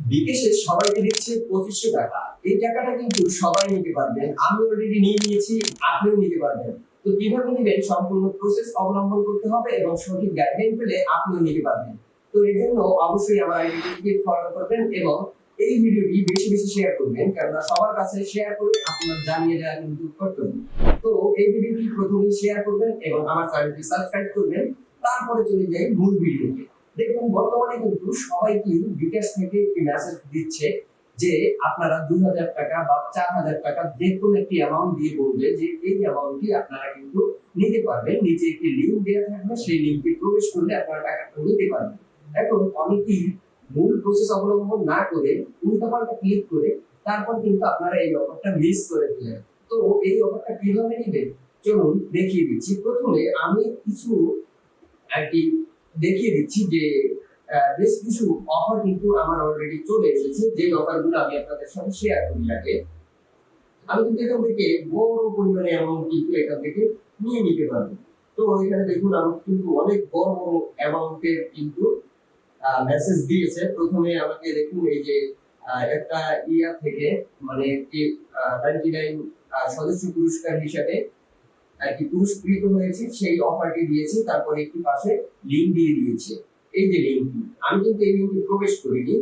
বিকেশে সবাইকে দিচ্ছে পঁচিশশো টাকা। এই টাকাটা কিন্তু সবাই নিতে পারবেন। আমি অলরেডি নিয়ে নিয়েছি, আপনিও নিতে পারবেন। তো কীভাবে নেবেন? সম্পূর্ণ প্রসেস অবলম্বন করতে হবে এবং সঠিক গাইডলাইন পেলে আপনিও নিতে পারবেন। তো এর জন্য অবশ্যই আমার আইডিটিকে ফলো করবেন এবং এই ভিডিওটি বেশি বেশি শেয়ার করবেন। কেননা সবার কাছে শেয়ার করে আপনার জানিয়ে দেওয়া কিন্তু কর্তব্য। তো এই ভিডিওটি প্রথমেই শেয়ার করবেন এবং আমার চ্যানেলটি সাবস্ক্রাইব করবেন। তারপরে চলে যাই মূল ভিডিওতে দেখুন, বর্তমানে কিন্তু সবাই কিন্তু বিকাশ থেকে একটি মেসেজ দিচ্ছে যে আপনারা দুই হাজার টাকা বা চার হাজার টাকা যে কোনো একটি অ্যামাউন্ট দিয়ে বলবে যে এই অ্যামাউন্টটি আপনারা কিন্তু নিতে পারবেন। নিচে একটি লিঙ্ক দেওয়া থাকবে, সেই লিঙ্কে প্রবেশ করলে আপনারা টাকাটা নিতে পারবেন। এখন অনেকেই মূল প্রসেস অবলম্বন না করে উল্টাপাল্টা ক্লিক করে তারপর কিন্তু আপনারা এই অফারটা মিস করে দিলেন তো এই অফারটা কীভাবে নেবেন? চলুন দেখিয়ে দিচ্ছি। প্রথমে আমি কিছু আর কি দেখিয়ে দিচ্ছি যে বেশ কিছু অফার কিন্তু আমার অলরেডি চলে এসেছে। যে অফারগুলো আমি আপনাদের সাথে শেয়ার করি আগে। আমি কিন্তু এখান থেকে বড় পরিমাণে অ্যামাউন্ট কিন্তু এখান থেকে নিয়ে নিতে পারব। তো এখানে দেখুন আমার কিন্তু অনেক বড় বড় অ্যামাউন্টের কিন্তু মেসেজ দিয়েছে। প্রথমে আমাকে দেখুন, এই যে একটা ইয়া থেকে মানে নাইনটি নাইন সদস্য পুরস্কার হিসাবে কি পুরস্কৃত হয়েছে সেই অফারটি দিয়েছে, তারপরে একটি পাশে লিঙ্ক দিয়ে দিয়েছে। এই যে লিঙ্কটি আমি কিন্তু এই লিঙ্কে প্রবেশ করিনি।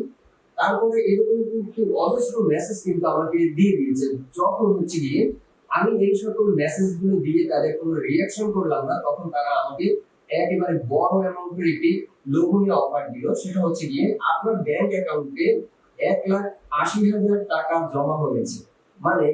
তারপরে এরকম কিন্তু অজস্র মেসেজ কিন্তু আমাকে দিয়ে দিয়েছে। যখন হচ্ছে গিয়ে আমি এই সকল মেসেজগুলো দিয়ে তাদের কোনো রিয়াকশন করলাম না, তখন তারা আমাকে একেবারে বড় অ্যামাউন্টের একটি লোভনীয় অফার দিল। সেটা হচ্ছে গিয়ে আপনার ব্যাংক অ্যাকাউন্টে এক লাখ আশি হাজার টাকা জমা হয়েছে। মানে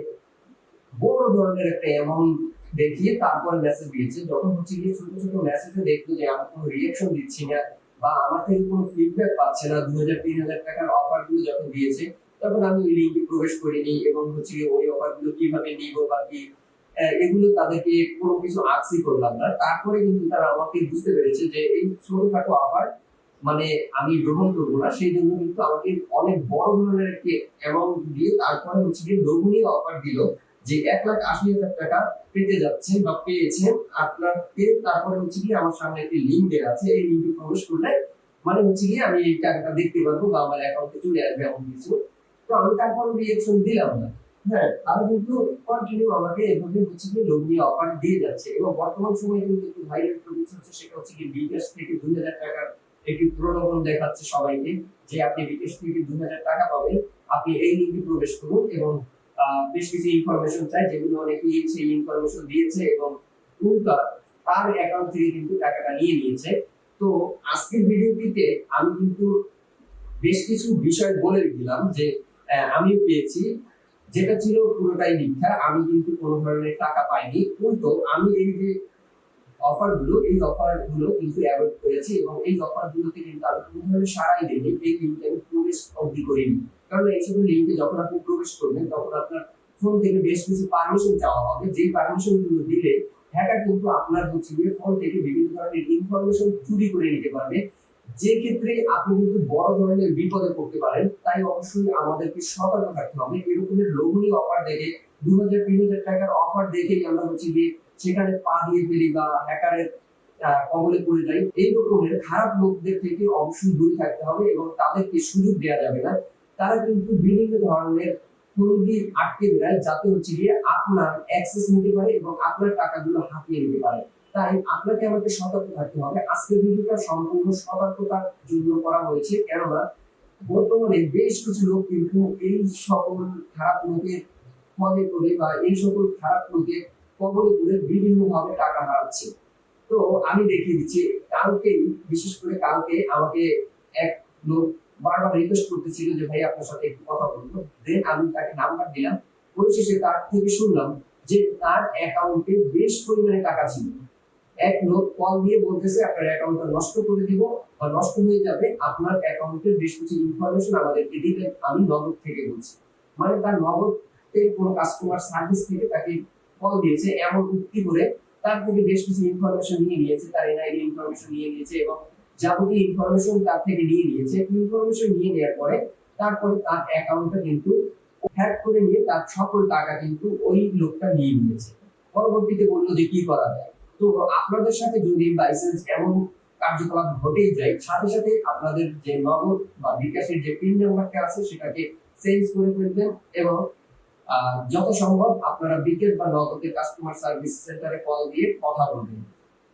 বড় ধরনের একটা অ্যামাউন্ট দেখিয়ে তারপরে মেসেজ দিয়েছে। যখন হচ্ছে গিয়ে ছোট ছোট মেসেজে দেখল যে আমি কোনো রিয়াকশন দিচ্ছি না বা আমার থেকে কোনো ফিডব্যাক পাচ্ছে না দু হাজার তিন হাজার টাকার অফারগুলো যখন দিয়েছে, তখন আমি ওই লিঙ্কে প্রবেশ করিনি এবং হচ্ছে গিয়ে ওই অফারগুলো কীভাবে নিব বা কি এগুলো তাদেরকে কোনো কিছু আক্সি করলাম না। তারপরে কিন্তু তারা আমাকে বুঝতে পেরেছে যে এই ছোটখাটো অফার মানে আমি গ্রহণ করব না। সেই জন্য কিন্তু আমাকে অনেক বড় ধরনের একটি অ্যামাউন্ট দিয়ে তারপরে হচ্ছে গিয়ে লোভনীয় অফার দিল। যে এক লাখ আশি হাজার টাকা পেতে যাচ্ছেন বা পেয়েছেন আপনাকে তারপরে হচ্ছে কি আমার সামনে একটি লিঙ্ক দেওয়া আছে। এই লিঙ্কে প্রবেশ করলে মানে হচ্ছে কি আমি এই টাকাটা দেখতে পারব বা আমার অ্যাকাউন্টে চলে আসবে এমন কিছু। তো আমি তারপরে রিয়েকশন দিলাম না। হ্যাঁ তারা কিন্তু কন্টিনিউ আমাকে এভাবে হচ্ছে কি লোভনীয় অফার দিয়ে যাচ্ছে এবং বর্তমান সময়ে কিন্তু একটু ভাইরাল প্রডিউস হচ্ছে, সেটা হচ্ছে কি বিকাশ থেকে দুই হাজার টাকার একটি প্রলোভন দেখাচ্ছে সবাইকে যে আপনি বিকাশ থেকে দুই হাজার টাকা পাবেন। আপনি এই লিঙ্কে প্রবেশ করুন এবং বেশ কিছু ইনফরমেশন চাই, যেগুলো অনেকেই সেই ইনফরমেশন দিয়েছে এবং উল্টা তার অ্যাকাউন্ট থেকে কিন্তু টাকাটা নিয়ে নিয়েছে। তো আজকের ভিডিওটিতে আমি কিন্তু বেশ কিছু বিষয় বলে দিলাম যে আমিও পেয়েছি। যেটা ছিল পুরোটাই মিথ্যা, আমি কিন্তু কোনো ধরনের টাকা পাইনি। উল্টো, আমি এই যে অফারগুলো এই অফারগুলো কিন্তু অ্যাভয়েড করেছি এবং এই অফার গুলোতে কিন্তু আমি কোনো ধরনের সারাই দিইনি। এই লিঙ্কে আমি প্রবেশ অবধি করিনি কারণ এইসব লিঙ্কে যখন আপনি প্রবেশ করবেন, তখন আপনার ফোন থেকে বেশ কিছু পারমিশন চাওয়া হবে। যেই পারমিশনগুলো দিলে হ্যাকার কিন্তু আপনার হচ্ছে গিয়ে ফোন থেকে বিভিন্ন ধরনের ইনফরমেশন চুরি করে নিতে পারবে। যে ক্ষেত্রে আপনি কিন্তু বড় ধরনের বিপদে পড়তে পারেন, তাই অবশ্যই আমাদেরকে সতর্ক থাকতে হবে। এরকমের লোভনীয় অফার দেখে দু হাজার তিন হাজার টাকার অফার দেখেই আমরা হচ্ছে গিয়ে সেখানে পা দিয়ে ফেলি বা হ্যাকারের কবলে পড়ে যাই এই রকমের খারাপ লোকদের থেকে অবশ্যই দূরে থাকতে হবে এবং তাদেরকে সুযোগ দেওয়া যাবে না। তারা কিন্তু বিভিন্ন ধরনের ফন্দি আটকে বেড়ায় যাতে হচ্ছে গিয়ে আপনার অ্যাক্সেস নিতে পারে এবং আপনার টাকাগুলো হাতিয়ে নিতে পারে। তাই আপনাকে আমাকে সতর্ক থাকতে হবে। আজকের ভিডিওটা সম্পূর্ণ সতর্কতার জন্য করা হয়েছে। কেননা, বর্তমানে বেশ কিছু লোক কিন্তু এই সকল খারাপ লোকের ফলে করে বা এই সকল খারাপ লোকের কবলে করে বিভিন্ন ভাবে টাকা হারাচ্ছে। তো আমি দেখিয়ে দিচ্ছি কালকেই বিশেষ করে কালকে আমাকে এক লোক বারবার রিকোয়েস্ট করতেছিল যে ভাই আপনার সাথে একটু কথা বলব। দেন আমি তাকে নাম্বার দিলাম। পরিশেষে তার থেকে শুনলাম যে, তার অ্যাকাউন্টে বেশ পরিমাণে টাকা ছিল। এক লোক কল দিয়ে বলতেছে, আপনার অ্যাকাউন্টটা নষ্ট করে দিব বা নষ্ট হয়ে যাবে। আপনার অ্যাকাউন্টের বেশ কিছু ইনফরমেশন আমাদেরকে দিবেন আমি নগদ থেকে বলছি। মানে তার নগদের কোনো কাস্টমার সার্ভিস থেকে তাকে কল দিয়েছে, এমন উক্তি করে তার থেকে বেশ কিছু ইনফরমেশন নিয়ে নিয়েছে তার এনআইডি ইনফরমেশন নিয়ে নিয়েছে এবং যাবতীয় ইনফরমেশন তার থেকে নিয়ে নিয়েছে ইনফরমেশন নিয়ে নেওয়ার পরে তারপরে তার অ্যাকাউন্টটা কিন্তু হ্যাক করে নিয়ে তার সকল টাকা কিন্তু ওই লোকটা নিয়ে নিয়েছে। পরবর্তীতে বলল যে কি করা যায়? তো আপনাদের সাথে যদি বাইসেন্স এমন কার্যকলাপ ঘটেই যায়, সাথে সাথে আপনাদের যে নগদ বা বিকাশের যে পিন নাম্বারটা আছে, সেটাকে চেঞ্জ করে ফেলবেন এবং যত সম্ভব আপনারা বিকেল বা নগদের কাস্টমার সার্ভিস সেন্টারে কল দিয়ে কথা বলবেন।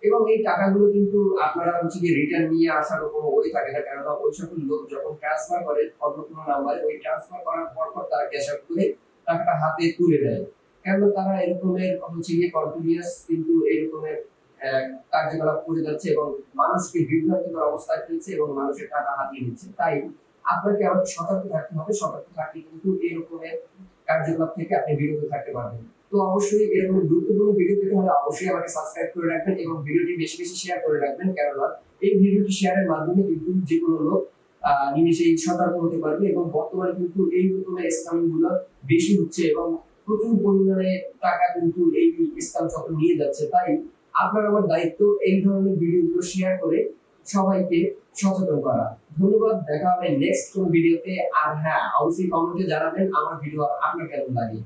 এবং এই টাকাগুলো কিন্তু আপনারা হচ্ছে কি রিটার্ন নিয়ে আসার কোনো ওই থাকে না, কেননা ওই সকল লোক যখন ট্রান্সফার করে অন্য কোনো নাম্বারে ওই ট্রান্সফার করার পর পর তারা ক্যাশ আউট করে টাকাটা হাতে তুলে দেয়। কেন তারা এরকমের হচ্ছে গিয়ে কন্টিনিউয়াস কিন্তু এরকমের কার্যকলাপ করে যাচ্ছে এবং মানুষকে বিভ্রান্তিকর অবস্থায় ফেলছে এবং মানুষের টাকা হাতিয়ে নিচ্ছে। তাই আপনাকে আমাকে সতর্ক থাকতে হবে। সতর্ক থাকলে কিন্তু এরকমের কার্যকলাপ থেকে আপনি বিরত থাকতে পারবেন। তো অবশ্যই এরকম গুরুত্বপূর্ণ ভিডিও পেতে হলে অবশ্যই আমাকে সাবস্ক্রাইব করে রাখবেন এবং ভিডিওটি বেশি বেশি শেয়ার করে রাখবেন, কেননা এই ভিডিওটি শেয়ারের মাধ্যমে কিন্তু যে কোনো লোক নিমেষেই সতর্ক হতে পারবে এবং বর্তমানে কিন্তু এই রকমের স্ক্যামিংগুলো বেশি হচ্ছে এবং প্রচুর পরিমাণে টাকা কিন্তু এই স্ক্যাম চক্র নিয়ে যাচ্ছে, তাই আপনার আমার দায়িত্ব এই ধরনের ভিডিওগুলো শেয়ার করে সবাইকে সচেতন করা। ধন্যবাদ, দেখা হবে নেক্সট কোন ভিডিওতে আর হ্যাঁ অবশ্যই কমেন্টে জানাবেন আমার ভিডিও আপনার কেমন লাগে।